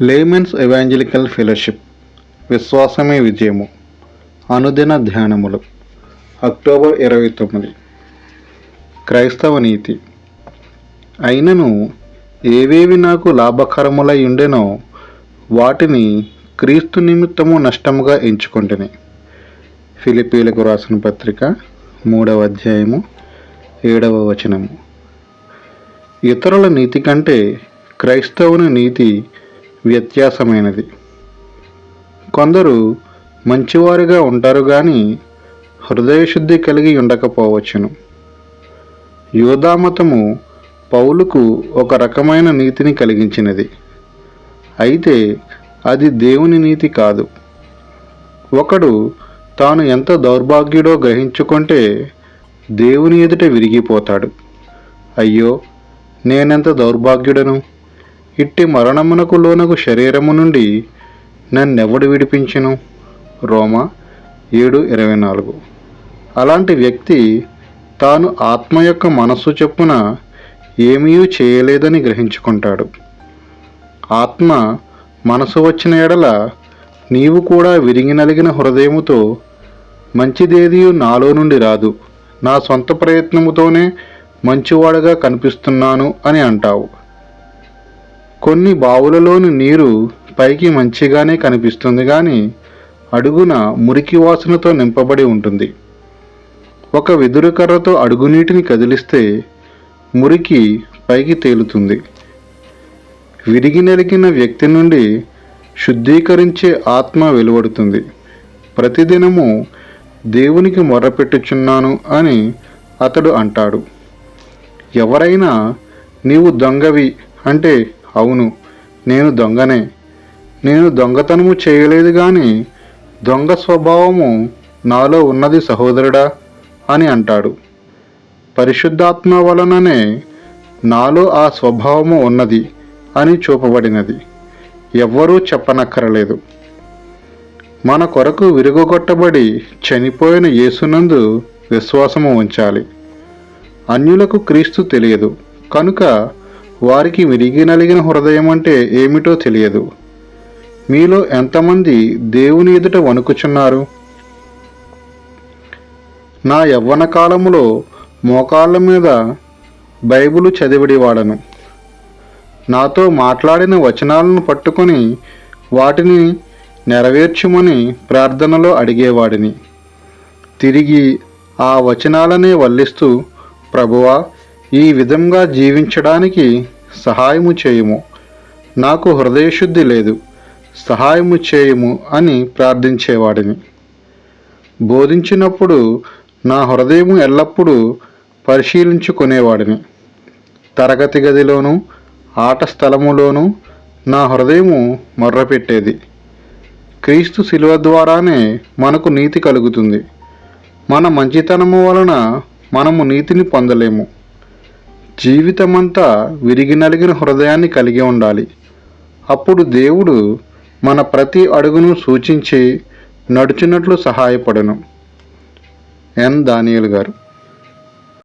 Laymen's evangelical fellowship విశ్వాసమే విజయము అనుదిన ధ్యానములు October ఇరవై తొమ్మిది క్రైస్తవ నీతి అయినను ఏవేవి నాకు లాభకరములై ఉండెనో వాటిని క్రీస్తు నిమిత్తము నష్టముగా ఎంచుకొంటిని. ఫిలిపీలకు రాసిన పత్రిక మూడవ అధ్యాయము ఏడవ వచనము. ఇతరుల నీతి కంటే క్రైస్తవుని నీతి వ్యత్యాసమైనది. కొందరు మంచివారుగా ఉంటారు కానీ హృదయశుద్ధి కలిగి ఉండకపోవచ్చును. యోధామతము పౌలుకు ఒక రకమైన నీతిని కలిగించినది. అయితే అది దేవుని నీతి కాదు. ఒకడు తాను ఎంత దౌర్భాగ్యుడో గ్రహించుకుంటే దేవుని ఎదుట విరిగిపోతాడు. అయ్యో నేనెంత దౌర్భాగ్యుడను? ఇట్టి మరణమునకు లోనకు శరీరము నుండి నన్నెవడు విడిపించెను? రోమ ఏడు ఇరవై నాలుగు. అలాంటి వ్యక్తి తాను ఆత్మ యొక్క మనస్సు చొప్పున ఏమీ చేయలేదని గ్రహించుకుంటాడు. ఆత్మ మనసు వచ్చిన ఎడల నీవు కూడా విరిగి నలిగిన హృదయముతో మంచిదేది నాలో నుండి రాదు. నా సొంత ప్రయత్నముతోనే మంచివాడుగా కనిపిస్తున్నాను అని అంటావు. కొన్ని బావులలోని నీరు పైకి మంచిగానే కనిపిస్తుంది కానీ అడుగున మురికి వాసనతో నింపబడి ఉంటుంది. ఒక వెదురు కర్రతో అడుగునీటిని కదిలిస్తే మురికి పైకి తేలుతుంది. విరిగి నలిగిన వ్యక్తి నుండి శుద్ధీకరించే ఆత్మ వెలువడుతుంది. ప్రతిదినము దేవునికి మొర్రపెట్టుచున్నాను అని అతడు అంటాడు. ఎవరైనా నీవు దొంగవి అంటే అవును నేను దొంగనే. నేను దొంగతనము చేయలేదు కానీ దొంగ స్వభావము నాలో ఉన్నది సహోదరుడా అని అంటాడు. పరిశుద్ధాత్మ వలననే నాలో ఆ స్వభావము ఉన్నది అని చూపబడినది. ఎవ్వరూ చెప్పనక్కరలేదు. మన కొరకు విరుగొట్టబడి చనిపోయిన యేసునందు విశ్వాసము ఉంచాలి. అన్యులకు క్రీస్తు తెలియదు. కనుక వారికి విరిగి నలిగిన హృదయం అంటే ఏమిటో తెలియదు. మీలో ఎంతమంది దేవుని ఎదుట వణుకుచున్నారు? నా యవ్వన కాలములో మోకాళ్ళ మీద బైబిలు చదివిడివాడను నాతో మాట్లాడిన వచనాలను పట్టుకొని వాటిని నెరవేర్చుమని ప్రార్థనలో అడిగేవాడిని. తిరిగి ఆ వచనాలనే వల్లిస్తూ ప్రభువా ఈ విధంగా జీవించడానికి సహాయము చేయుము. నాకు హృదయశుద్ధి లేదు. సహాయము చేయుము అని ప్రార్థించేవాడిని. బోధించినప్పుడు నా హృదయము ఎల్లప్పుడూ పరిశీలించుకునేవాడిని. తరగతి గదిలోనూ ఆట స్థలములోనూ నా హృదయము మొర్రపెట్టేది. క్రీస్తు శిలువ ద్వారానే మనకు నీతి కలుగుతుంది. మన మంచితనము వలన మనము నీతిని పొందలేము. జీవితమంతా విరిగి నలిగిన హృదయాన్ని కలిగి ఉండాలి. అప్పుడు దేవుడు మన ప్రతి అడుగును సూచించి నడుచున్నట్లు సహాయపడను. ఎన్. దానియల్ గారు.